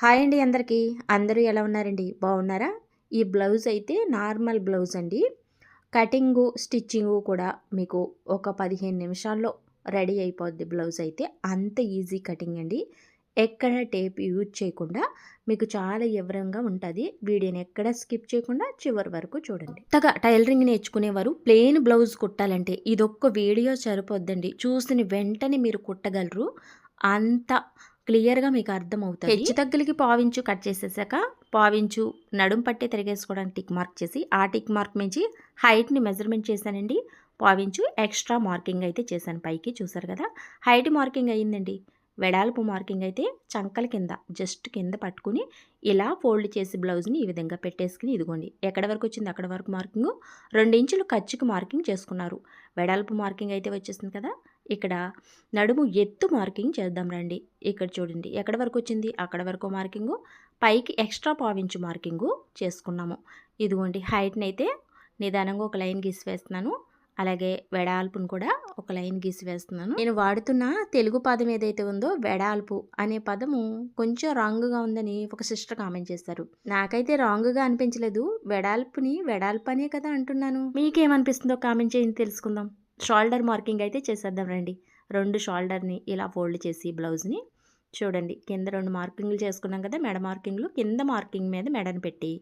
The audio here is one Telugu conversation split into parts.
హాయ్ అండి అందరికీ. అందరూ ఎలా ఉన్నారండి? బాగున్నారా? ఈ బ్లౌజ్ అయితే నార్మల్ బ్లౌజ్ అండి. కటింగు స్టిచ్చింగు కూడా మీకు ఒక పదిహేను నిమిషాల్లో రెడీ అయిపోద్ది బ్లౌజ్ అయితే. అంత ఈజీ కటింగ్ అండి. ఎక్కడ టేప్ యూజ్ చేయకుండా మీకు చాలా వివరంగా ఉంటుంది. వీడియోని ఎక్కడ స్కిప్ చేయకుండా చివరి వరకు చూడండి. కొత్తగా టైలరింగ్ నేర్చుకునేవారు ప్లెయిన్ బ్లౌజ్ కుట్టాలంటే ఇదొక్క వీడియో సరిపోద్దండి. చూసిన వెంటనే మీరు కుట్టగలరు. అంత క్లియర్గా మీకు అర్థమవుతుంది. హెచ్చు తగ్గులకి పావించు కట్ చేసేసాక పావించు నడుం పట్టే తిరిగేసుకోవడానికి టిక్ మార్క్ చేసి ఆ టిక్ మార్క్ మించి హైట్ని మెజర్మెంట్ చేశానండి. పావించు ఎక్స్ట్రా మార్కింగ్ అయితే చేశాను పైకి చూసారు కదా. హైట్ మార్కింగ్ అయ్యిందండి. వెడల్పు మార్కింగ్ అయితే చంకల కింద జస్ట్ కింద పట్టుకుని ఇలా ఫోల్డ్ చేసి బ్లౌజ్ని ఈ విధంగా పెట్టేసుకుని ఇదిగోండి. ఎక్కడ వరకు వచ్చింది? అక్కడ వరకు మార్కింగ్. రెండు ఇంచులు ఖర్చుకి మార్కింగ్ చేసుకున్నారు. వెడల్పు మార్కింగ్ అయితే వచ్చేసింది కదా. ఇక్కడ నడుము ఎత్తు మార్కింగ్ చేద్దాం రండి. ఇక్కడ చూడండి ఎక్కడ వరకు వచ్చింది? అక్కడ వరకు మార్కింగు. పైకి ఎక్స్ట్రా పావించు మార్కింగు చేసుకున్నాము. ఇదిగోండి హైట్ని అయితే నిదానంగా ఒక లైన్ గీసివేస్తున్నాను. అలాగే వెడాల్పును కూడా ఒక లైన్ గీసి వేస్తున్నాను నేను వాడుతున్న తెలుగు పదం ఏదైతే ఉందో వెడాల్పు అనే పదము కొంచెం రాంగ్గా ఉందని ఒక సిస్టర్ కామెంట్ చేశారు. నాకైతే రాంగ్గా అనిపించలేదు. వెడాల్పుని వెడాల్పు అనే కదా అంటున్నాను. మీకేమనిపిస్తుందో కామెంట్ చేయండి తెలుసుకుందాం. షోల్డర్ మార్కింగ్ అయితే చేసేద్దాం రండి. రెండు షోల్డర్ని ఇలా ఫోల్డ్ చేసి బ్లౌజ్ని చూడండి. కింద రెండు మార్కింగ్లు చేసుకున్నాం కదా మెడ మార్కింగ్లు. కింద మార్కింగ్ మీద మెడని పెట్టి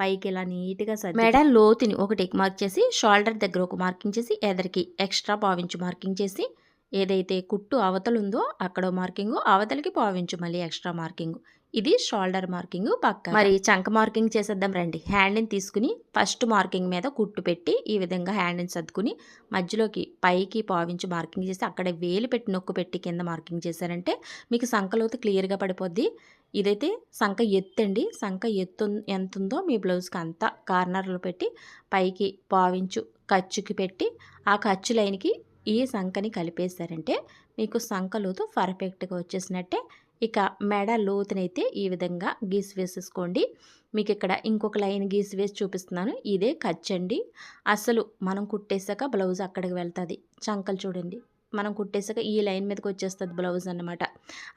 పైకి ఇలా నీట్గా సరి మెడ లోతుని ఒకటి మార్క్ చేసి షోల్డర్ దగ్గర ఒక మార్కింగ్ చేసి ఎదరికి ఎక్స్ట్రా పావించు మార్కింగ్ చేసి ఏదైతే కుట్టు అవతలు ఉందో అక్కడ మార్కింగు అవతలకి పావించు మళ్ళీ ఎక్స్ట్రా మార్కింగ్. ఇది షోల్డర్ మార్కింగ్ పక్క మరి చంక మార్కింగ్ చేసేద్దాం రండి. హ్యాండ్ని తీసుకుని ఫస్ట్ మార్కింగ్ మీద కుట్టు పెట్టి ఈ విధంగా హ్యాండ్ని సర్దుకుని మధ్యలోకి పైకి పావించి మార్కింగ్ చేసి అక్కడ వేలు పెట్టి నొక్కు పెట్టి కింద మార్కింగ్ చేశారంటే మీకు సంకలోతు క్లియర్గా పడిపోద్ది. ఇదైతే సంఖ ఎత్తండి సంఖ ఎత్తు ఎంత ఉందో మీ బ్లౌజ్కి అంతా కార్నర్లో పెట్టి పైకి పావించు ఖర్చుకి పెట్టి ఆ ఖర్చు లైన్కి ఈ సంఖని కలిపేశారంటే మీకు సంఖలోతు పర్ఫెక్ట్గా వచ్చేసినట్టే ఇక మెడ లోతునైతే ఈ విధంగా గీసి వేసేసుకోండి. మీకు ఇక్కడ ఇంకొక లైన్ గీసి వేసి చూపిస్తున్నాను. ఇదే ఖర్చండి అసలు మనం కుట్టేశాక బ్లౌజ్ అక్కడికి వెళ్తుంది. చంకలు చూడండి. మనం కుట్టేశాక ఈ లైన్ మీదకి వచ్చేస్తుంది బ్లౌజ్ అన్నమాట.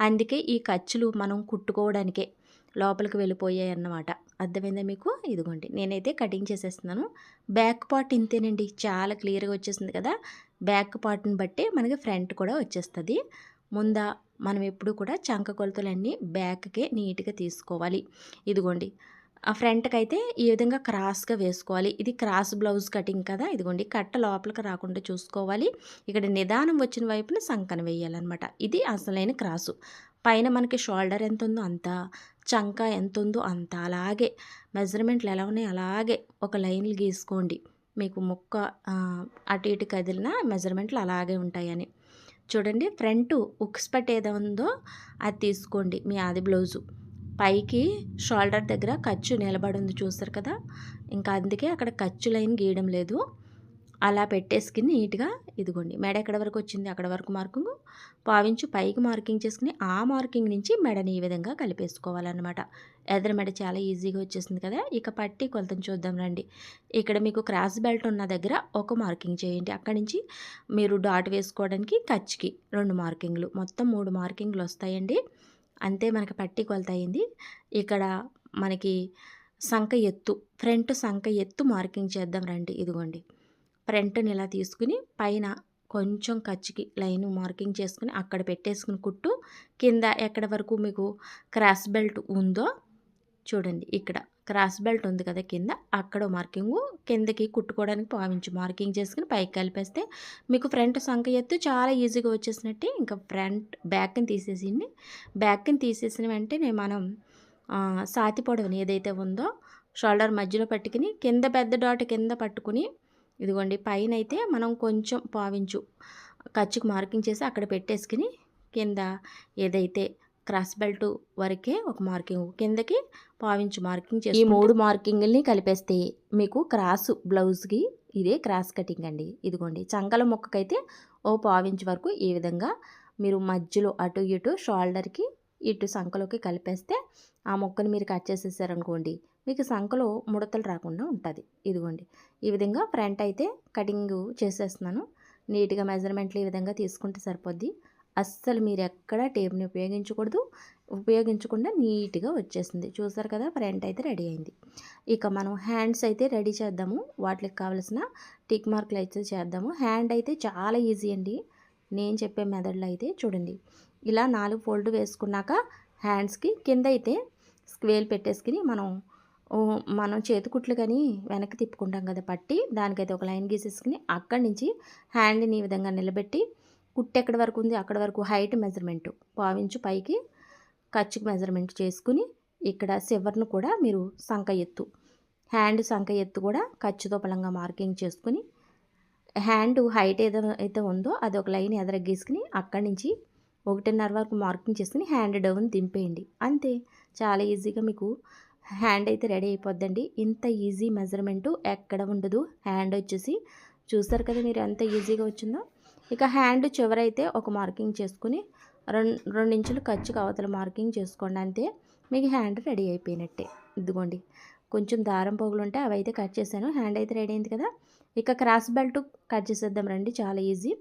అందుకే ఈ ఖర్చులు మనం కుట్టుకోవడానికే లోపలికి వెళ్ళిపోయాయి అన్నమాట. అర్థమైందా మీకు? ఇదిగోండి. నేనైతే కటింగ్ చేసేస్తున్నాను. బ్యాక్ పార్ట్ ఇంతేనండి. చాలా క్లియర్గా వచ్చేసింది కదా. బ్యాక్ పార్ట్ని బట్టి మనకి ఫ్రంట్ కూడా వచ్చేస్తుంది. ముందా మనం ఎప్పుడు కూడా చంక కొలతలన్నీ బ్యాక్కే నీట్గా తీసుకోవాలి. ఇదిగోండి. ఆ ఫ్రంట్కి అయితే ఈ విధంగా క్రాస్గా వేసుకోవాలి. ఇది క్రాస్ బ్లౌజ్ కటింగ్ కదా. ఇదిగోండి. కట్ట లోపలికి రాకుండా చూసుకోవాలి. ఇక్కడ నిదానం వచ్చిన వైపున సంకన వేయాలన్నమాట. ఇది అసలైన క్రాసు. పైన మనకి షోల్డర్ ఎంత ఉందో అంత చంక ఎంత ఉందో అంత అలాగే. మెజర్మెంట్లు ఎలా ఉన్నాయి అలాగే ఒక లైన్లు గీసుకోండి. మీకు ముక్క అటు ఇటు కదిలిన మెజర్మెంట్లు అలాగే ఉంటాయని. చూడండి ఫ్రంట్ ఉక్స్ పట్ ఏదో ఉందో అది తీసుకోండి మీ ఆది బ్లౌజు. పైకి షోల్డర్ దగ్గర ఖర్చు నిలబడి ఉంది చూస్తారు కదా? ఇంకా అందుకే అక్కడ ఖర్చు లైన్ గీయడం లేదు. అలా పెట్టేసుకుని నీట్గా ఇదిగోండి. మెడ ఎక్కడ వరకు వచ్చింది అక్కడ వరకు మార్కింగ్. పావించు పైకి మార్కింగ్ చేసుకుని ఆ మార్కింగ్ నుంచి మెడని ఈ విధంగా కలిపేసుకోవాలన్నమాట. ఎదర మెడ చాలా ఈజీగా వచ్చేసింది కదా ఇక పట్టి కొలతను చూద్దాం రండి. ఇక్కడ మీకు క్రాస్ బెల్ట్ ఉన్న దగ్గర ఒక మార్కింగ్ చేయండి. అక్కడి నుంచి మీరు డాట్ వేసుకోవడానికి ఖర్చుకి రెండు మార్కింగ్లు. మొత్తం మూడు మార్కింగ్లు వస్తాయండి. అంతే మనకి పట్టి కొలత అయింది. ఇక్కడ మనకి సంఖ ఎత్తు ఫ్రంట్ సంఖ ఎత్తు మార్కింగ్ చేద్దాం రండి. ఇదిగోండి. ఫ్రంట్ని ఇలా తీసుకుని పైన కొంచెం ఖర్చుకి లైన్ మార్కింగ్ చేసుకుని అక్కడ పెట్టేసుకుని కుట్టు. కింద ఎక్కడ వరకు మీకు క్రాస్ బెల్ట్ ఉందో చూడండి ఇక్కడ. క్రాస్ బెల్ట్ ఉంది కదా కింద. అక్కడ మార్కింగు కిందకి కుట్టుకోవడానికి పావించు మార్కింగ్ చేసుకుని పైకి కలిపేస్తే మీకు ఫ్రంట్ సంఖ ఎత్తు చాలా ఈజీగా వచ్చేసినట్టే. ఇంకా ఫ్రంట్ బ్యాక్ని తీసేసింది. బ్యాక్ని తీసేసిన వెంటనే మనం సాతి పొడవని ఏదైతే ఉందో షోల్డర్ మధ్యలో పట్టుకుని కింద పెద్ద డాట్ కింద పట్టుకుని ఇదిగోండి పైన అయితే మనం కొంచెం పావించు ఖర్చుకు మార్కింగ్ చేసి అక్కడ పెట్టేసుకుని కింద ఏదైతే క్రాస్ బెల్ట్ వరకే ఒక మార్కింగ్ కిందకి పావించు మార్కింగ్ చేసి ఈ మూడు మార్కింగ్ని కలిపేస్తే మీకు క్రాస్ బ్లౌజ్కి ఇదే క్రాస్ కటింగ్ అండి. ఇదిగోండి చంకల మొక్కకైతే ఓ పావించు వరకు ఈ విధంగా మీరు మధ్యలో అటు ఇటు షోల్డర్కి ఇటు సంకలోకి కలిపేస్తే ఆ మొక్కని మీరు కట్ చేసేసారనుకోండి మీకు సంఖలో ముడతలు రాకుండా ఉంటుంది. ఇదిగోండి. ఈ విధంగా ఫ్రంట్ అయితే కటింగ్ చేసేస్తున్నాను. నీట్గా మెజర్మెంట్లు ఈ విధంగా తీసుకుంటే సరిపోద్ది. అస్సలు మీరు ఎక్కడ టేప్ని ఉపయోగించకూడదు. ఉపయోగించకుండా నీట్గా వచ్చేసింది. చూసారు కదా ఫ్రంట్ అయితే రెడీ అయింది. ఇక మనం హ్యాండ్స్ అయితే రెడీ చేద్దాము. వాటికి కావాల్సిన టిక్ మార్కులు అయితే చేద్దాము. హ్యాండ్ అయితే చాలా ఈజీ అండి. నేను చెప్పే మెథడ్లో అయితే చూడండి. ఇలా నాలుగు ఫోల్డ్ వేసుకున్నాక హ్యాండ్స్కి కింద అయితే స్క్వేల్ పెట్టేసుకుని మనం ఓ, మనం చేతికుట్లు కానీ వెనక్కి తిప్పుకుంటాం కదా పట్టి దానికైతే ఒక లైన్ గీసేసుకుని అక్కడి నుంచి హ్యాండ్ని ఈ విధంగా నిలబెట్టి కుట్టు ఎక్కడి వరకు ఉంది అక్కడ వరకు హైట్ మెజర్మెంట్. పావించు పైకి ఖర్చుకు మెజర్మెంట్ చేసుకుని ఇక్కడ సివర్ను కూడా మీరు సంక ఎత్తు. హ్యాండ్ సంక ఎత్తు కూడా ఖర్చుతో పలంగా మార్కింగ్ చేసుకుని హ్యాండ్ హైట్ ఏదో అయితే ఉందో అది ఒక లైన్ ఎదరగీసుకుని అక్కడి నుంచి ఒకటిన్నర వరకు మార్కింగ్ చేసుకుని హ్యాండ్ డౌన్ దింపేయండి. అంతే. చాలా ఈజీగా మీకు హ్యాండ్ అయితే రెడీ అయిపోద్దండి. ఇంత ఈజీ మెజర్మెంటు ఎక్కడ ఉండదు. హ్యాండ్ వచ్చేసి చూస్తారు కదా మీరు ఎంత ఈజీగా వచ్చిందో. ఇక హ్యాండ్ చివరైతే ఒక మార్కింగ్ చేసుకుని రెండు రెండు ఇంచులు ఖర్చుకు అవతల మార్కింగ్ చేసుకోండి అంతే. మీకు హ్యాండ్ రెడీ అయిపోయినట్టే. ఇదిగోండి. కొంచెం దారం పోగులు ఉంటే అవి అయితే కట్ చేశాను. హ్యాండ్ అయితే రెడీ అయింది కదా. ఇక క్రాస్ బెల్ట్ కట్ చేసేద్దాం రండి. చాలా ఈజీ.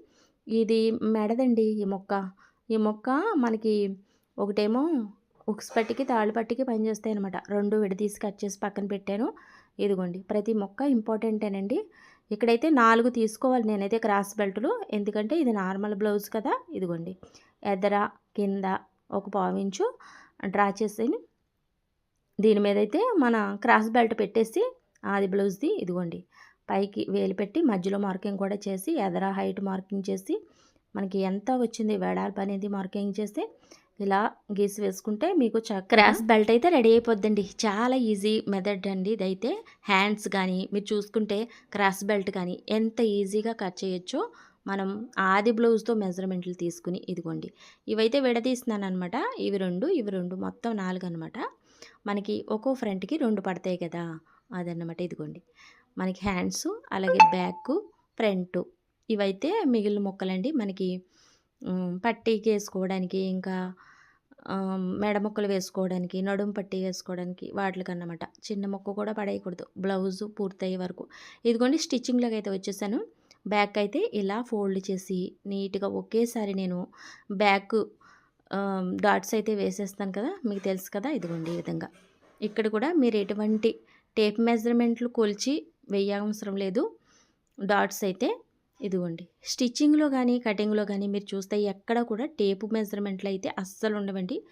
ఇది మెడదండి ఈ మొక్క. ఈ మొక్క మనకి ఒకటేమో ఉక్స్ పట్టికి తాళ్ళు పట్టికి పనిచేస్తాయి అనమాట రెండు విడదీసి కట్ చేసి పక్కన పెట్టాను. ఇదిగోండి ప్రతి మొక్క ఇంపార్టెంటేనండి ఇక్కడైతే నాలుగు తీసుకోవాలి నేనైతే క్రాస్ బెల్టులు. ఎందుకంటే ఇది నార్మల్ బ్లౌజ్ కదా. ఇదిగోండి ఎదర కింద ఒక పావించు డ్రా చేసి దీని మీద అయితే మన క్రాస్ బెల్ట్ పెట్టేసి ఆది బ్లౌజ్ది ఇదిగోండి పైకి వేలు పెట్టి మధ్యలో మార్కింగ్ కూడా చేసి ఎదర హైట్ మార్కింగ్ చేసి మనకి ఎంత వచ్చింది వెడల్పు అనేది మార్కింగ్ చేస్తే ఇలా గీసి వేసుకుంటే మీకు చ క్రాస్ బెల్ట్ అయితే రెడీ అయిపోద్దండి. చాలా ఈజీ మెథడ్ అండి ఇదైతే. హ్యాండ్స్ కానీ మీరు చూసుకుంటే క్రాస్ బెల్ట్ కానీ ఎంత ఈజీగా కట్ చేయొచ్చో మనం ఆది బ్లౌజ్తో మెజర్మెంట్లు తీసుకుని ఇదిగోండి. ఇవైతే విడదీస్తున్నాను అనమాట ఇవి రెండు ఇవి రెండు మొత్తం నాలుగు అనమాట మనకి ఒక్కో ఫ్రంట్కి రెండు పడతాయి కదా అదన్నమాట ఇదిగోండి. మనకి హ్యాండ్స్ అలాగే బ్యాక్ ఫ్రంట్ ఇవైతే మిగిలిన మొక్కలండి. మనకి పట్టీకి వేసుకోవడానికి ఇంకా మెడ ముక్కలు వేసుకోవడానికి నడుము పట్టి వేసుకోవడానికి వాటికి అన్నమాట చిన్న మొక్క కూడా పడేయకూడదు. బ్లౌజ్ పూర్తయ్యే వరకు. ఇదిగోండి స్టిచ్చింగ్లోకి అయితే వచ్చేసాను. బ్యాక్ అయితే ఇలా ఫోల్డ్ చేసి నీట్గా ఒకేసారి నేను బ్యాక్ డాట్స్ అయితే వేసేస్తాను కదా మీకు తెలుసు కదా ఇదిగోండి ఈ విధంగా. ఇక్కడ కూడా మీరు ఎటువంటి టేప్ మెజర్మెంట్లు కొలిచి వేయవసరం లేదు. డాట్స్ అయితే ఇదిగోండి. స్టిచ్చింగ్లో కానీ కటింగ్లో కానీ మీరు చూస్తే ఎక్కడ కూడా టేపు మెజర్మెంట్లు అయితే అస్సలు ఉండవండి.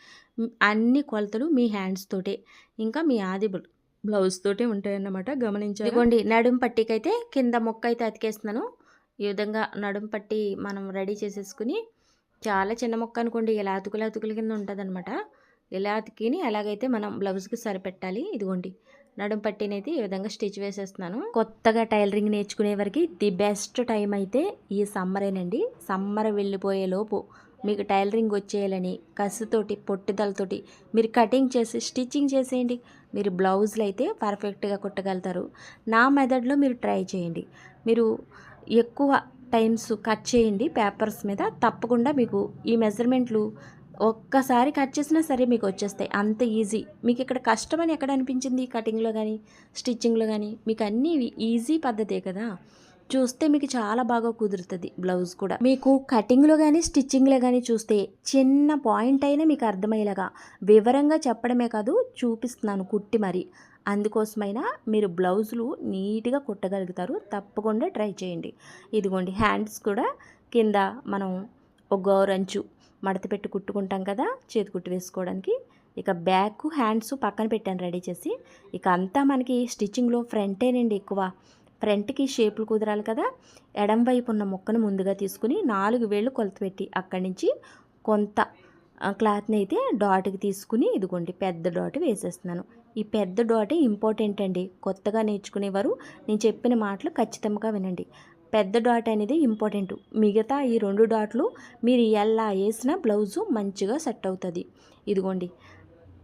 అన్ని కొలతలు మీ హ్యాండ్స్ తోటే. ఇంకా మీ ఆది బ్ల- బ్లౌజ్ తోటే ఉంటాయన్నమాట. గమనించారు? ఇదిగోండి నడుం పట్టికైతే కింద మొక్క అయితే అతికేస్తున్నాను. ఈ విధంగా నడుం పట్టి మనం రెడీ చేసేసుకుని చాలా చిన్న మొక్క అనుకోండి ఇలా అతుకులు అతుకుల కింద ఉంటుంది ఇలా అతికిని ఎలాగైతే మనం బ్లౌజ్కి సరిపెట్టాలి. ఇదిగోండి నడుం పట్టినైతే ఈ విధంగా స్టిచ్ వేసేస్తున్నాను. కొత్తగా టైలరింగ్ నేర్చుకునే వరకు ది బెస్ట్ టైం అయితే ఈ సమ్మరేనండి. సమ్మర్ వెళ్ళిపోయే లోపు మీకు టైలరింగ్ వచ్చేయాలని కసుతోటి పొట్టుదలతోటి మీరు కటింగ్ చేసి స్టిచ్చింగ్ చేసేయండి. మీరు బ్లౌజులు అయితే పర్ఫెక్ట్గా కుట్టగలుగుతారు. నా మెథడ్లో మీరు ట్రై చేయండి. మీరు ఎక్కువ టైమ్స్ కట్ చేయండి. పేపర్స్ మీద తప్పకుండా మీకు ఈ మెజర్మెంట్లు ఒక్కసారి కట్ చేసినా సరే మీకు వచ్చేస్తాయి. అంత ఈజీ. మీకు ఇక్కడ కష్టమని ఎక్కడ అనిపించింది కటింగ్లో కానీ స్టిచ్చింగ్లో కానీ మీకు అన్నీ ఈజీ పద్ధతే కదా? చూస్తే మీకు చాలా బాగా కుదురుతుంది బ్లౌజ్ కూడా. మీకు కటింగ్లో కానీ స్టిచ్చింగ్లో కానీ చూస్తే చిన్న పాయింట్ అయినా మీకు అర్థమయ్యేలాగా వివరంగా చెప్పడమే కాదు చూపిస్తున్నాను కుట్టి మరి. అందుకోసమైనా మీరు బ్లౌజులు నీట్గా కుట్టగలుగుతారు. తప్పకుండా ట్రై చేయండి. ఇదిగోండి హ్యాండ్స్ కూడా కింద మనం ఒక గౌరంచు మడత పెట్టి కుట్టుకుంటాం కదా చేతి కుట్టు వేసుకోవడానికి. ఇక బ్యాక్ హ్యాండ్స్ పక్కన పెట్టాను రెడీ చేసి. ఇక అంతా మనకి స్టిచ్చింగ్లో ఫ్రంటేనండి ఎక్కువ. ఫ్రంట్కి షేపులు కుదరాలి కదా. ఎడం వైపు ఉన్న ముక్కను ముందుగా తీసుకుని నాలుగు వేళ్ళు కొలత పెట్టి అక్కడి నుంచి కొంత క్లాత్ని అయితే డాట్కి తీసుకుని ఇదిగోండి పెద్ద డాట్ వేసేస్తున్నాను. ఈ పెద్ద డాటే ఇంపార్టెంట్ అండి. కొత్తగా నేర్చుకునేవారు. నేను చెప్పిన మాటలు ఖచ్చితంగా వినండి. పెద్ద డాట్ అనేది ఇంపార్టెంట్. మిగతా ఈ రెండు డాట్లు మీరు ఎలా వేసిన బ్లౌజు మంచిగా సెట్ అవుతుంది. ఇదిగోండి.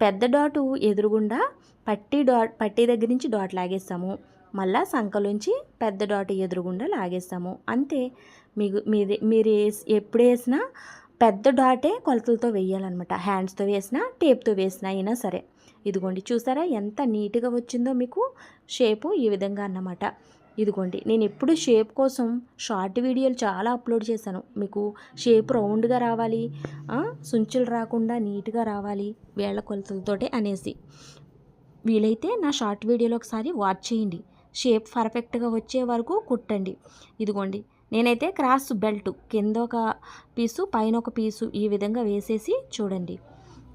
పెద్ద డాటు ఎదురుగుండా పట్టి డాట్ పట్టి దగ్గర నుంచి డాట్ లాగేస్తాము. మళ్ళా సంకలోంచి పెద్ద డాట్ ఎదురుగుండా లాగేస్తాము. అంతే. మీకు మీరు మీరు వేసి ఎప్పుడు వేసినా పెద్ద డాటే కొలతలతో వేయాలన్నమాట. హ్యాండ్స్తో వేసినా టేప్తో వేసినా అయినా సరే. ఇదిగోండి. చూసారా ఎంత నీట్గా వచ్చిందో మీకు? షేపు ఈ విధంగా అన్నమాట. ఇదిగోండి నేను ఎప్పుడు షేప్ కోసం షార్ట్ వీడియోలు చాలా అప్లోడ్ చేశాను. మీకు షేప్ రౌండ్గా రావాలి సుంచులు రాకుండా నీట్గా రావాలి వేళ్ళ కొలతలతోటే అనేసి. వీలైతే నా షార్ట్ వీడియోలో ఒకసారి వాచ్ చేయండి. షేప్ పర్ఫెక్ట్గా వచ్చే వరకు కుట్టండి. ఇదిగోండి నేనైతే క్రాస్ బెల్ట్ కింద ఒక పీసు పైన ఒక పీసు ఈ విధంగా వేసేసి చూడండి.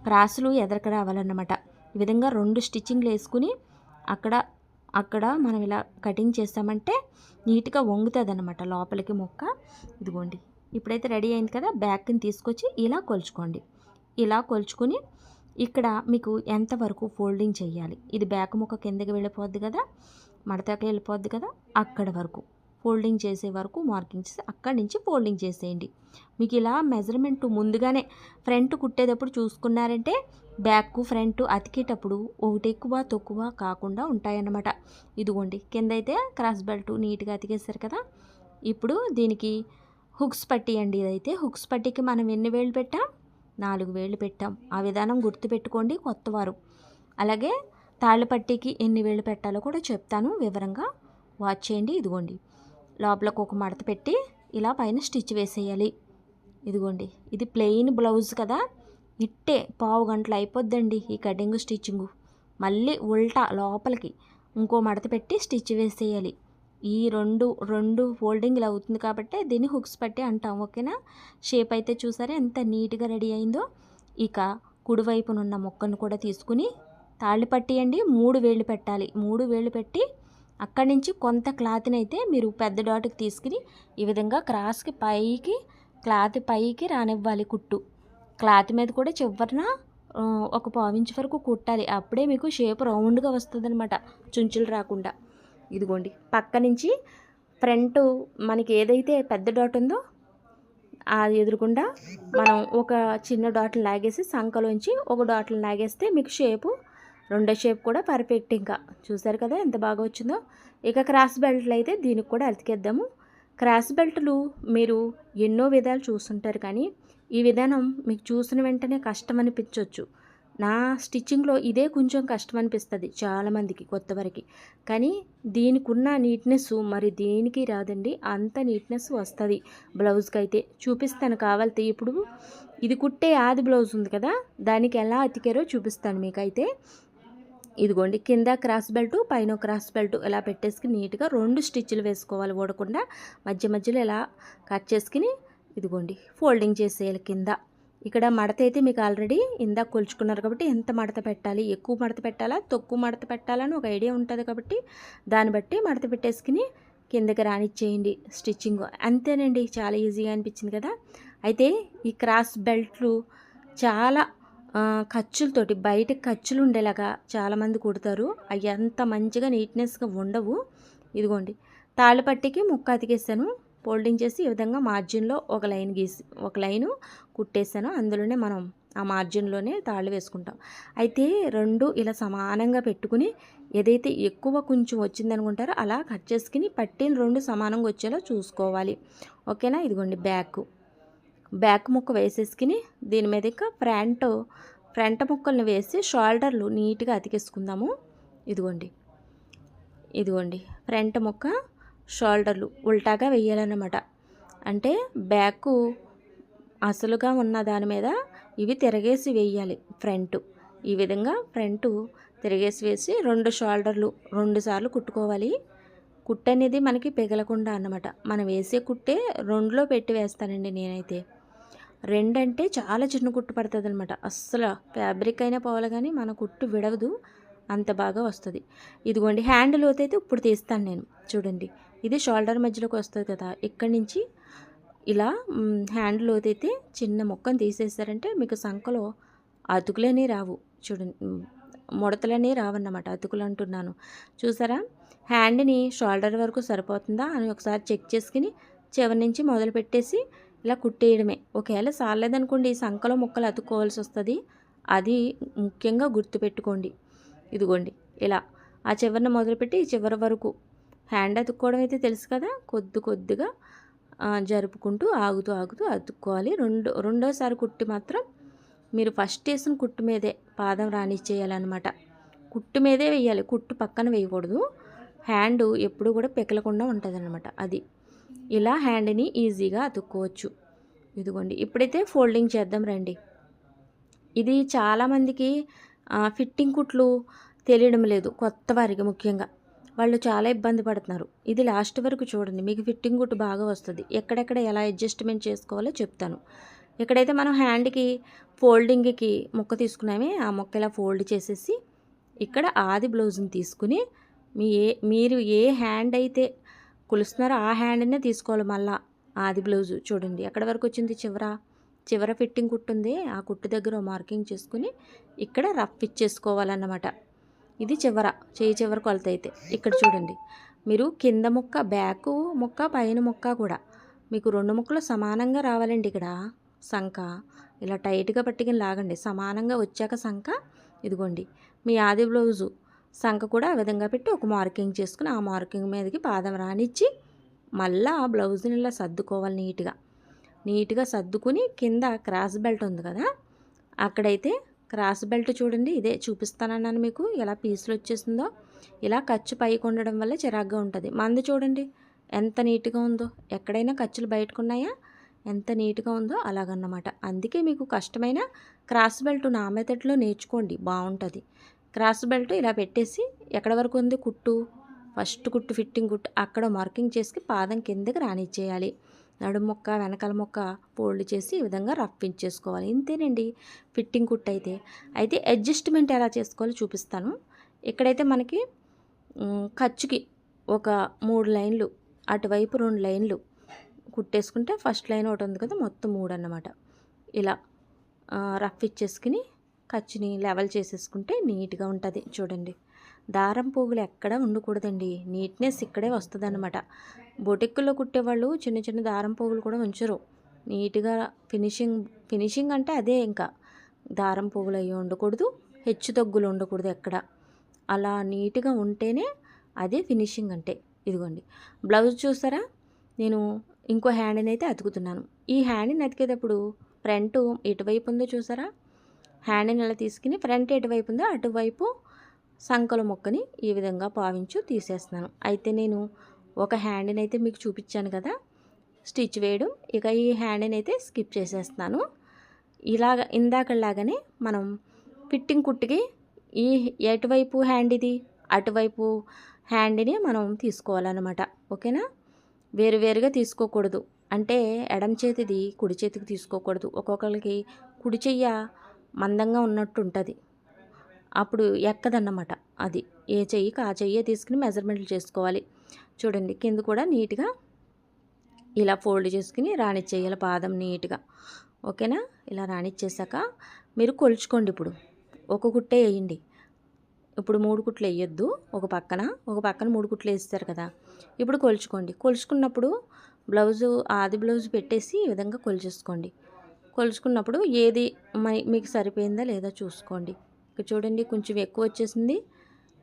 క్రాసులు ఎదరక రావాలన్నమాట. ఈ విధంగా రెండు స్టిచ్చింగ్లు వేసుకుని అక్కడ అక్కడ మనం ఇలా కటింగ్ చేస్తామంటే నీట్గా వంగుతుంది అనమాట లోపలికి మొక్క. ఇదిగోండి ఇప్పుడైతే రెడీ అయింది కదా బ్యాక్ని తీసుకొచ్చి ఇలా కొలుచుకోండి. ఇలా కొలుచుకుని ఇక్కడ మీకు ఎంతవరకు ఫోల్డింగ్ చేయాలి ఇది బ్యాక్ ముక్క కిందకి వెళ్ళిపోద్ది కదా మడతకి వెళ్ళిపోద్ది కదా అక్కడ వరకు. ఫోల్డింగ్ చేసే వరకు మార్కింగ్ చేసి అక్కడి నుంచి ఫోల్డింగ్ చేసేయండి. మీకు ఇలా మెజర్మెంట్ ముందుగానే ఫ్రంట్ కుట్టేటప్పుడు చూసుకున్నారంటే బ్యాక్ ఫ్రంట్ అతికేటప్పుడు ఒకటి ఎక్కువ తక్కువ కాకుండా ఉంటాయన్నమాట. ఇదిగోండి కింద అయితే క్రాస్ బెల్ట్ నీట్గా అతికేస్తారు కదా. ఇప్పుడు దీనికి హుక్స్ పట్టి అండి ఇదైతే. హుక్స్ పట్టికి మనం ఎన్ని వేలు పెట్టాం? నాలుగు వేలు పెట్టాం. ఆ విధానం గుర్తుపెట్టుకోండి కొత్తవారు. అలాగే తాళ్ళపట్టికి ఎన్ని వేలు పెట్టాలో కూడా చెప్తాను వివరంగా. వాచ్ చేయండి ఇదిగోండి. లోపలకు ఒక మడత పెట్టి ఇలా పైన స్టిచ్ వేసేయాలి. ఇదిగోండి ఇది ప్లెయిన్ బ్లౌజ్ కదా. ఇట్టే పావు గంటలు అయిపోద్దండి ఈ కటింగ్ స్టిచ్చింగు. మళ్ళీ ఉల్టా లోపలికి ఇంకో మడత పెట్టి స్టిచ్ వేసేయాలి. ఈ రెండు రెండు ఫోల్డింగ్ ఇలా అవుతుంది కాబట్టి దీన్ని హుక్స్ పట్టి అంటాం ఓకేనా? షేప్ అయితే చూసారా ఎంత నీట్గా రెడీ అయిందో. ఇక కుడివైపునున్న మొక్కను కూడా తీసుకుని తాళ్ళు పట్టియండి మూడు వేళ్ళు పెట్టాలి. మూడు వేళ్ళు పెట్టి అక్కడి నుంచి కొంత క్లాత్ని అయితే మీరు పెద్ద డాట్కి తీసుకుని ఈ విధంగా క్రాస్కి పైకి క్లాత్ పైకి రానివ్వాలి కుట్టు. క్లాత్ మీద కూడా చివరన ఒక పావించి వరకు కుట్టాలి. అప్పుడే మీకు షేప్ రౌండ్గా వస్తుంది అనమాట చుంచులు రాకుండా. ఇదిగోండి పక్క నుంచి ఫ్రంట్ మనకి ఏదైతే పెద్ద డాట్ ఉందో అది ఎదురుకుండా మనం ఒక చిన్న డాట్ని లాగేసి సంఖలోంచి ఒక డాట్ని లాగేస్తే మీకు షేపు రెండో షేప్ కూడా పర్ఫెక్ట్ ఇంకా. చూసారు కదా ఎంత బాగా వచ్చిందో? ఇక క్రాస్ బెల్ట్లు అయితే దీనికి కూడా అతికేద్దాము క్రాస్ బెల్ట్లు మీరు ఎన్నో విధాలు చూస్తుంటారు కానీ ఈ విధానం మీకు చూసిన వెంటనే కష్టం అనిపించవచ్చు నా స్టిచ్చింగ్లో ఇదే కొంచెం కష్టం అనిపిస్తుంది చాలామందికి కొత్త వరకు. కానీ దీనికి ఉన్న నీట్నెస్ మరి దేనికి రాదండి? అంత నీట్నెస్ వస్తుంది బ్లౌజ్కి అయితే. చూపిస్తాను కావాలితే ఇప్పుడు ఇది కుట్టే ఆది బ్లౌజ్ ఉంది కదా? దానికి ఎలా అతికారో చూపిస్తాను మీకైతే. ఇదిగోండి కింద క్రాస్ బెల్ట్ పైన క్రాస్ బెల్ట్ ఇలా పెట్టేసుకుని నీట్గా రెండు స్టిచ్లు వేసుకోవాలి ఓడకుండా మధ్య మధ్యలో ఇలా కట్ చేసుకుని ఇదిగోండి ఫోల్డింగ్ చేసేయాలి కింద. ఇక్కడ మడత అయితే మీకు ఆల్రెడీ ఇందాక కొలుచుకున్నారు కాబట్టి ఎంత మడత పెట్టాలి ఎక్కువ మడత పెట్టాలా తక్కువ మడత పెట్టాలని ఒక ఐడియా ఉంటుంది కాబట్టి దాన్ని బట్టి మడత పెట్టేసుకుని కిందకి రానిచ్చేయండి స్టిచ్చింగ్. అంతేనండి చాలా ఈజీగా అనిపించింది కదా. అయితే ఈ క్రాస్ బెల్ట్లు చాలా ఖర్చులతోటి బయట ఖర్చులు ఉండేలాగా చాలామంది కుడతారు. అవి అంత మంచిగా నీట్నెస్గా ఉండవు. ఇదిగోండి తాళ్ళపట్టికి ముక్క అతికేసాను ఫోల్డింగ్ చేసి ఈ విధంగా మార్జిన్లో ఒక లైన్ గీసి ఒక లైను కుట్టేసాను అందులోనే మనం ఆ మార్జిన్లోనే తాళ్ళు వేసుకుంటాం. అయితే రెండు ఇలా సమానంగా పెట్టుకుని ఏదైతే ఎక్కువ కొంచెం వచ్చిందనుకుంటారో అలా కట్ చేసుకుని పట్టిన రెండు సమానంగా వచ్చేలా చూసుకోవాలి. ఓకేనా? ఇదిగోండి బ్యాక్. బ్యాక్ ముక్క వేసేసుకుని దీని మీద ఇంకా ఫ్రంట్ ఫ్రంట్ ముక్కల్ని వేసి షోల్డర్లు నీట్గా అతికేసుకుందాము. ఇదిగోండి. ఇదిగోండి. ఫ్రంట్ ముక్క షోల్డర్లు ఉల్టాగా వేయాలన్నమాట. అంటే బ్యాక్ అసలుగా ఉన్న దాని మీద ఇవి తిరగేసి వేయాలి ఫ్రంట్. ఈ విధంగా ఫ్రంట్ తిరగేసి వేసి రెండు షోల్డర్లు రెండు సార్లు కుట్టుకోవాలి. కుట్టు అనేది మనకి పిగలకుండా అన్నమాట. మనం వేసే కుట్టే రెండులో పెట్టి వేస్తానండి నేనైతే. రెండంటే చాలా చిన్న కుట్టు పడుతుంది అనమాట అస్సలు ఫ్యాబ్రిక్ అయినా పోవాలి కానీ మన కుట్టు విడవదు అంత బాగా వస్తుంది. ఇదిగోండి హ్యాండ్ లోతు అయితే ఇప్పుడు తీస్తాను నేను. చూడండి ఇది షోల్డర్ మధ్యలోకి వస్తుంది కదా ఇక్కడి నుంచి ఇలా హ్యాండ్ లోతు అయితే చిన్న మొక్కను తీసేసారంటే మీకు సంఖలో అతుకులనే రావు. చూడండి ముడతలనే రావన్నమాట అతుకులు అంటున్నాను. చూసారా? హ్యాండ్ని షోల్డర్ వరకు సరిపోతుందా అని ఒకసారి చెక్ చేసుకుని చివరి నుంచి మొదలు పెట్టేసి ఇలా కుట్టేయడమే. ఒకవేళ సాలేదనుకోండి సంఖలో సంకలో ముక్కలు అతుక్కోవాల్సి వస్తుంది. అది ముఖ్యంగా గుర్తుపెట్టుకోండి. ఇదిగోండి ఇలా ఆ చివరిని మొదలుపెట్టి ఈ చివరి వరకు హ్యాండ్ అతుక్కోవడం అయితే తెలుసు కదా? కొద్ది కొద్దిగా జరుపుకుంటూ ఆగుతూ ఆగుతూ అతుక్కోవాలి. రెండు రెండోసారి కుట్టి మాత్రం మీరు ఫస్ట్ వేసిన కుట్టు మీదే పాదం రానిచ్చేయాలన్నమాట. కుట్టు మీదే వేయాలి. కుట్టు పక్కన వేయకూడదు. హ్యాండ్ ఎప్పుడు కూడా పెకలకుండా ఉంటుంది అనమాట అది ఇలా హ్యాండ్ని ఈజీగా అతుక్కోవచ్చు. ఇదిగోండి ఇప్పుడైతే ఫోల్డింగ్ చేద్దాం రండి. ఇది చాలామందికి ఫిట్టింగ్ కుట్లు తెలియడం లేదు కొత్త వారికి ముఖ్యంగా. వాళ్ళు చాలా ఇబ్బంది పడుతున్నారు. ఇది లాస్ట్ వరకు చూడండి మీకు ఫిట్టింగ్ కుట్టు బాగా వస్తుంది. ఎక్కడెక్కడ ఎలా అడ్జస్ట్మెంట్ చేసుకోవాలో చెప్తాను. ఇక్కడైతే మనం హ్యాండ్కి ఫోల్డింగ్కి ముక్క తీసుకున్నామే ఆ ముక్క ఇలా ఫోల్డ్ చేసేసి ఇక్కడ ఆది బ్లౌజ్ని తీసుకుని మీ ఏ మీరు ఏ హ్యాండ్ అయితే కొలుస్తున్నారో. ఆ హ్యాండ్నే తీసుకోవాలి మళ్ళా. ఆది బ్లౌజు చూడండి. ఎక్కడ వరకు వచ్చింది చివర? చివర ఫిట్టింగ్ కుట్టుంది ఆ కుట్టు దగ్గర మార్కింగ్ చేసుకుని ఇక్కడ రఫ్ ఇచ్చేసుకోవాలన్నమాట. ఇది చివర. చేయి చివర కొలత అయితే. ఇక్కడ చూడండి. మీరు కింద ముక్క బ్యాక్ ముక్క పైన ముక్క కూడా. మీకు రెండు ముక్కలు సమానంగా రావాలండి ఇక్కడ. సంఖ. ఇలా టైట్గా పట్టుకుని లాగండి. సమానంగా వచ్చాక సంక ఇదిగోండి. మీ ఆది బ్లౌజు సంఖ కూడా ఆ విధంగా పెట్టి ఒక మార్కింగ్ చేసుకుని ఆ మార్కింగ్ మీదకి పాదం రానిచ్చి మళ్ళీ ఆ బ్లౌజ్ని ఇలా సర్దుకోవాలి నీట్గా. నీట్గా సర్దుకుని కింద క్రాస్ బెల్ట్ ఉంది కదా అక్కడైతే క్రాస్ బెల్ట్ చూడండి ఇదే చూపిస్తానన్నాను మీకు ఎలా పీసులు వచ్చేసిందో. ఇలా ఖర్చు పైకి ఉండడం వల్ల చిరాగ్గా ఉంటుంది. మంది చూడండి ఎంత నీట్గా ఉందో. ఎక్కడైనా ఖర్చులు బయటకున్నాయా? ఎంత నీట్గా ఉందో అలాగన్నమాట. అందుకే మీకు కష్టమైన క్రాస్ బెల్ట్ నా మెథడ్లో నేర్చుకోండి బాగుంటుంది. క్రాస్ బెల్ట్ ఇలా పెట్టేసి ఎక్కడ వరకు ఉంది? కుట్టు. ఫస్ట్ కుట్టు ఫిట్టింగ్ కుట్టు. అక్కడ మార్కింగ్ చేసి పాదం కిందకి రానిచ్చేయాలి. నడుము మొక్క వెనకాల మొక్క ఫోల్డ్ చేసి ఈ విధంగా రఫ్ ఇంతేనండి ఫిట్టింగ్ కుట్టు అయితే. అయితే అడ్జస్ట్మెంట్ ఎలా చేసుకోవాలో చూపిస్తాను. ఇక్కడైతే మనకి ఖర్చుకి ఒక మూడు లైన్లు అటువైపు రెండు లైన్లు కుట్టేసుకుంటే ఫస్ట్ లైన్ ఒకటి ఉంది కదా మొత్తం మూడు అన్నమాట. ఇలా రఫ్ ఇచ్చేసుకుని ఖర్చుని లెవెల్ చేసేసుకుంటే నీట్గా ఉంటుంది. చూడండి. దారం పోగులు ఎక్కడ ఉండకూడదండి. నీట్నెస్ ఇక్కడే వస్తుంది అనమాట బొటిక్కుల్లో కుట్టేవాళ్ళు చిన్న చిన్న దారం పోగులు కూడా ఉంచరు. నీట్గా ఫినిషింగ్ ఫినిషింగ్ అంటే అదే ఇంకా. దారం పోగులు అవి ఉండకూడదు. హెచ్చు తగ్గులు ఉండకూడదు ఎక్కడ. అలా నీట్గా ఉంటేనే అదే ఫినిషింగ్ అంటే. ఇదిగోండి. బ్లౌజ్ చూసారా? నేను ఇంకో హ్యాండ్ని అయితే అతుకుతున్నాను. ఈ హ్యాండ్ని అతికేటప్పుడు ఫ్రంట్ ఎటువైపు ఉందో చూసారా? హ్యాండ్ని ఇలా తీసుకుని ఫ్రంట్ ఎటువైపు ఉందో అటువైపు సంకల మొక్కని ఈ విధంగా పావించు తీసేస్తున్నాను. అయితే నేను ఒక హ్యాండ్ని అయితే మీకు చూపించాను కదా స్టిచ్ వేయడం. ఇక ఈ హ్యాండ్ని అయితే స్కిప్ చేసేస్తున్నాను. ఇలాగ ఇందాకలాగానే మనం ఫిట్టింగ్ కుట్టుకి ఈ ఎటువైపు హ్యాండ్ ఇది అటువైపు హ్యాండ్ని మనం తీసుకోవాలన్నమాట. ఓకేనా? వేరువేరుగా తీసుకోకూడదు. అంటే ఎడం చేతిది కుడి చేతికి తీసుకోకూడదు. ఒక్కొక్కరికి కుడి చెయ్య మందంగా ఉన్నట్టు ఉంటుంది అప్పుడు ఎక్కదన్నమాట అది. ఏ చెయ్యికి ఆ చెయ్యే తీసుకుని మెజర్మెంట్లు చేసుకోవాలి. చూడండి కింద కూడా నీట్గా ఇలా ఫోల్డ్ చేసుకుని రానిచ్చేయాలి పాదం నీట్గా. ఓకేనా? ఇలా రానిచ్చేసాక మీరు కొలుచుకోండి ఇప్పుడు. ఒక కుట్టే వేయండి. ఇప్పుడు మూడు కుట్లు వేయొద్దు. ఒక పక్కన ఒక పక్కన మూడు కుట్లు వేస్తారు కదా. ఇప్పుడు కొలుచుకోండి. కొలుచుకున్నప్పుడు బ్లౌజు ఆది బ్లౌజ్ పెట్టేసి ఈ విధంగా కొలిచేసుకోండి. కొలుచుకున్నప్పుడు ఏది మీకు సరిపోయిందా లేదా చూసుకోండి. చూడండి కొంచెం ఎక్కువ వచ్చేసింది.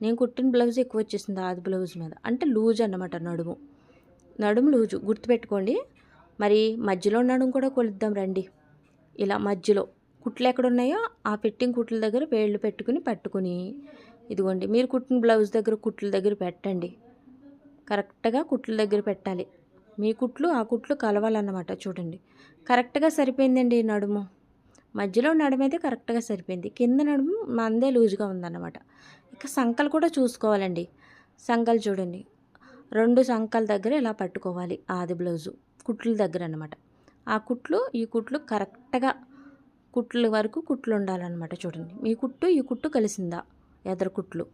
నేను కుట్టిన బ్లౌజ్ ఎక్కువ వచ్చేసింది ఆది బ్లౌజ్ మీద. అంటే లూజ్ అన్నమాట నడుము. నడుము లూజు. గుర్తుపెట్టుకోండి. మరి మధ్యలో నడుము కూడా కొలుద్దాం రండి. ఇలా మధ్యలో. కుట్లు ఎక్కడ ఉన్నాయో ఆ ఫిట్టింగ్ కుట్ల దగ్గర వేళ్ళు పెట్టుకుని పట్టుకుని. ఇదిగోండి మీరు కుట్టిన బ్లౌజ్ దగ్గర కుట్ల దగ్గర పెట్టండి. కరెక్ట్గా కుట్ల దగ్గర పెట్టాలి. మీ కుట్లు ఆ కుట్లు కలవాలన్నమాట చూడండి. కరెక్ట్గా సరిపోయిందండి ఈ నడుము. మధ్యలో నడుము అయితే కరెక్ట్గా సరిపోయింది. కింద నడుము మందే లూజ్గా ఉందన్నమాట. ఇక సంకలు కూడా చూసుకోవాలండి. సంకలు చూడండి. రెండు సంకల దగ్గర ఇలా పట్టుకోవాలి ఆది బ్లౌజు. కుట్ల దగ్గర అన్నమాట ఆ కుట్లు ఈ కుట్లు కరెక్ట్గా కుట్ల వరకు కుట్లు ఉండాలన్నమాట చూడండి. మీ కుట్టు ఈ కుట్టు కలిసిందా? ఎదరు కుట్లు.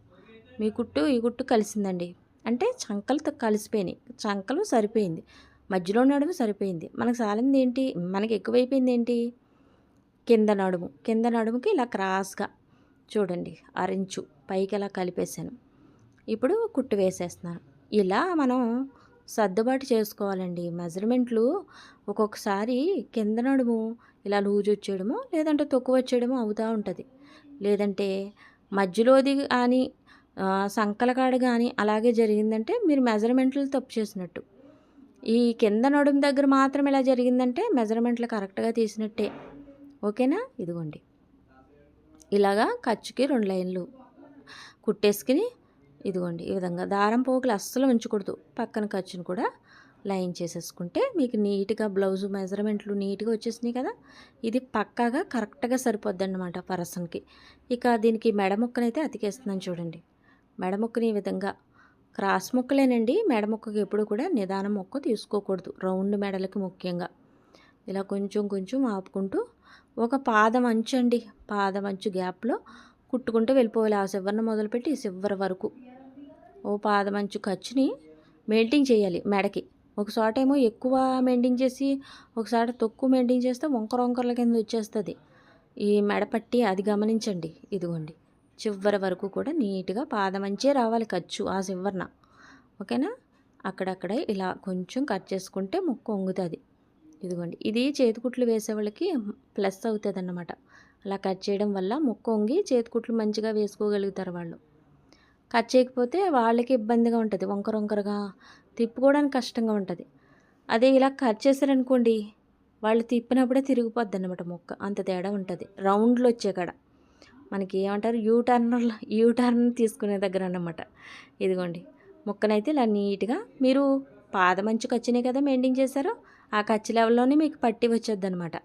మీ కుట్టు ఈ కుట్టు కలిసిందండి. అంటే చంకలతో కలిసిపోయినాయి. చంకలు సరిపోయింది. మధ్యలో నడుము సరిపోయింది. మనకు సాలింది ఏంటి? మనకి ఎక్కువైపోయింది ఏంటి? కింద నడుము. కింద నడుముకి ఇలా క్రాస్గా చూడండి. అరించు. పైకి ఇలా కలిపేసాను ఇప్పుడు కుట్టు వేసేస్తున్నాను. ఇలా మనం సర్దుబాటు చేసుకోవాలండి. మెజర్మెంట్లు ఒక్కొక్కసారి కింద నడుము ఇలా లూజ్ వచ్చేయడము లేదంటే తొక్కు వచ్చేయడము అవుతూ ఉంటుంది. లేదంటే మధ్యలోది కానీ సంకలకాడ సంకల కాడ కానీ అలాగే జరిగిందంటే మీరు మెజర్మెంట్లు తప్పు చేసినట్టు. ఈ కింద నడుము దగ్గర మాత్రం ఇలా జరిగిందంటే మెజర్మెంట్లు కరెక్ట్గా తీసినట్టే. ఓకేనా? ఇదిగోండి. ఇలాగా ఖర్చుకి రెండు లైన్లు. కుట్టేసుకుని ఇదిగోండి ఈ విధంగా దారం పోగులు అస్సలు ఉంచకూడదు. పక్కన ఖర్చును కూడా లైన్ చేసేసుకుంటే మీకు నీట్గా బ్లౌజ్ మెజర్మెంట్లు నీట్గా వచ్చేసినాయి కదా? ఇది పక్కాగా కరెక్ట్గా సరిపోద్ది అనమాట పర్సన్కి. ఇక దీనికి మెడ ముక్కనైతే అతికేస్తున్నాను చూడండి. మెడ ముక్కని ఈ విధంగా. క్రాస్ ముక్కలేనండి. మెడ ముక్కకి ఎప్పుడు కూడా నిదానం ముక్క తీసుకోకూడదు. రౌండ్ మెడలకి ముఖ్యంగా. ఇలా కొంచెం కొంచెం ఆపుకుంటూ ఒక పాదం అంచు అండి. పాదం అంచు గ్యాప్లో కుట్టుకుంటూ వెళ్ళిపోవాలి. ఆ చివరిన మొదలుపెట్టి ఈ వరకు. ఓ పాదం అంచు ఖర్చుని మెయింటైన్ చేయాలి మెడకి. ఒకసారి ఏమో ఎక్కువ మెయింటైన్ చేసి ఒకసారి తక్కువ మెయింటైన్ చేస్తే వంకర వంకరల కింద వచ్చేస్తుంది. ఈ మెడ పట్టి అది గమనించండి. ఇదిగోండి. చివరి వరకు కూడా నీట్గా పాదమంచే రావాలి ఖర్చు ఆ చివరిన. ఓకేనా? అక్కడక్కడే ఇలా కొంచెం కట్ చేసుకుంటే ముక్క వంగుతుంది. ఇదిగోండి. ఇది చేతికుట్లు వేసే వాళ్ళకి ప్లస్ అవుతుంది అన్నమాట అలా కట్ చేయడం వల్ల ముక్క వంగి చేతికుట్లు మంచిగా వేసుకోగలుగుతారు వాళ్ళు. కట్ చేయకపోతే వాళ్ళకి ఇబ్బందిగా ఉంటుంది. వంకర వంకరగా తిప్పుకోవడానికి కష్టంగా ఉంటుంది. అదే ఇలా కట్ చేశారనుకోండి వాళ్ళు తిప్పినప్పుడే తిరిగిపోద్ది అన్నమాట మొక్క. అంత తేడా ఉంటుంది. రౌండ్లు వచ్చే కాడ. మనకి ఏమంటారు యూ టర్న్ యూ టర్న్ తీసుకునే దగ్గర అన్నమాట. ఇదిగోండి ముక్కనైతే ఇలా నీట్గా మీరు పాదమంచు ఖర్చునే కదా మెయింటైన్ చేశారో ఆ కచ్చి లెవెల్లోనే మీకు పట్టి వచ్చేది అనమాట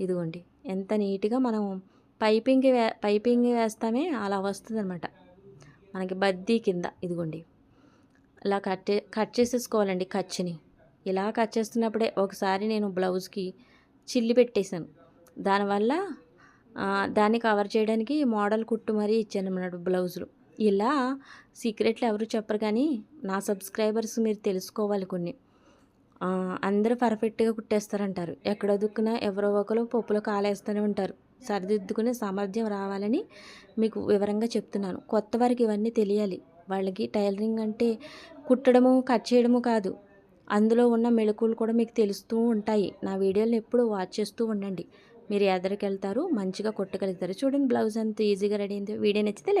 ఇదిగోండి ఎంత నీట్గా మనం పైపింగ్ వే పైపింగ్ వేస్తామే అలా వస్తుంది అనమాట మనకి బద్దీ కింద ఇదిగోండి. ఇలా కట్ కట్ చేసేసుకోవాలండి కచ్చిని. ఇలా కట్ చేస్తున్నప్పుడే ఒకసారి నేను బ్లౌజ్కి చిల్లి పెట్టేశాను. దానివల్ల దాన్ని కవర్ చేయడానికి మోడల్ కుట్టు మరీ ఇచ్చాను అన్నమాట బ్లౌజులు. ఇలా సీక్రెట్లు ఎవరు చెప్పరు కానీ నా సబ్స్క్రైబర్స్ మీరు తెలుసుకోవాలి కొన్ని. అందరూ పర్ఫెక్ట్గా కుట్టేస్తారంటారు. ఎక్కడ దుక్కునా ఎవరో ఒకరు పప్పులో కాలేస్తూనే ఉంటారు. సరిదిద్దుకునే సామర్థ్యం రావాలని మీకు వివరంగా చెప్తున్నాను. కొత్త వారికి ఇవన్నీ తెలియాలి. వాళ్ళకి టైలరింగ్ అంటే కుట్టడము కట్ చేయడము కాదు. అందులో ఉన్న మెళకువలు కూడా మీకు తెలుస్తూ ఉంటాయి. నా వీడియోలను ఎప్పుడు వాచ్ చేస్తూ ఉండండి. మీరు ఎదరికి వెళ్తారు మంచిగా కుట్టగలుగుతారు. చూడండి బ్లౌజ్ అంత ఈజీగా రెడీ అయింది. వీడియో నచ్చితే